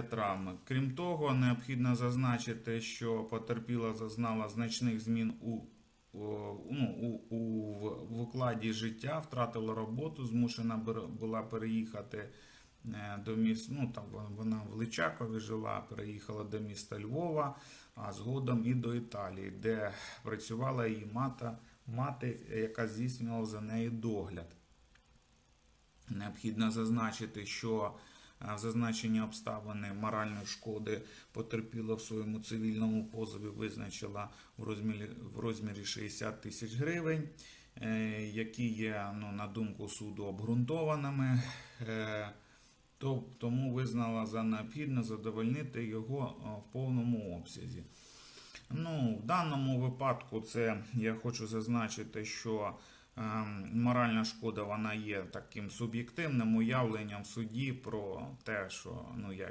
травми. Крім того, необхідно зазначити, що потерпіла зазнала значних змін у, ну, у, у в- в укладі життя, втратила роботу, змушена була переїхати е, до міст. Ну там вона- в Личакові жила, переїхала до міста Львова, а згодом і до Італії, де працювала її мата, мати, яка здійснювала за нею догляд. Необхідно зазначити, що зазначені обставини моральної шкоди потерпіла в своєму цивільному позові визначила в розмірі, в розмірі 60 тисяч гривень, е, які є, ну, на думку суду, обґрунтованими. Е, Тому визнала за необхідне задовольнити його е, в повному обсязі. Ну, в даному випадку це я хочу зазначити, що моральна шкода вона є таким суб'єктивним уявленням судді про те, що ну я